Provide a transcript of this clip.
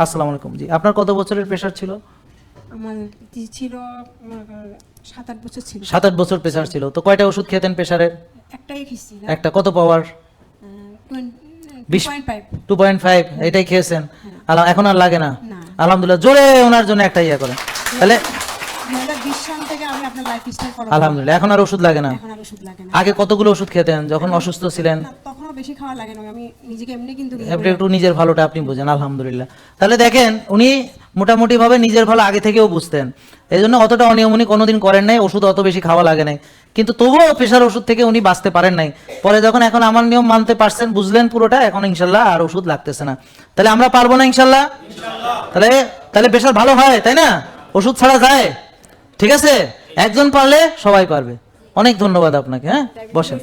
আসসালামু আলাইকুম। জি আপনার কত বছরের প্রেশার ছিল? আমার ছিল সাত আট বছর ছিল। সাত আট বছর প্রেশার ছিল। তো কয়টা ওষুধ খেতেন প্রেশারের একটাই খেয়েছি। একটা কত পাওয়ার টু পয়েন্ট ফাইভ এটাই খেয়েছেন? এখন আর লাগে না। আলহামদুলিল্লাহ জোরে ওনার জন্য একটা ইয়ে করেন। তাহলে আলহামদুলিল্লাহ এখন আর ওষুধ লাগে না। আগে কতগুলো ওষুধ খেতেন যখন অসুস্থ ছিলেন? বেশি খাওয়া লাগে না আমি নিজেকে এমনি কিন্তু আপনি একটু নিজের ভালোটা আপনি বুঝেন আলহামদুলিল্লাহ। তাহলে দেখেন উনি মোটামুটি ভাবে নিজের ভালো আগে থেকেও বুঝতেন। এই জন্য অতটা অনিয়ম উনি কোনোদিন করেন নাই ওষুধ অত বেশি খাওয়া লাগে নাই। কিন্তু তবুও প্রেশার ওষুধ থেকে উনি বাঁচতে পারেন নাই। পরে যখন এখন আমার নিয়ম মানতে পারছেন বুঝলেন পুরোটা এখন ইনশাল্লাহ আর ওষুধ লাগতেছে না। তাহলে আমরা পারব না ইনশাল্লাহ? তাহলে তাহলে প্রেশার ভালো হয় তাই না? ওষুধ ছাড়া যায়। ঠিক আছে? একজন পারলে সবাই পারবে। অনেক ধন্যবাদ আপনাকে হ্যাঁ? বসেন।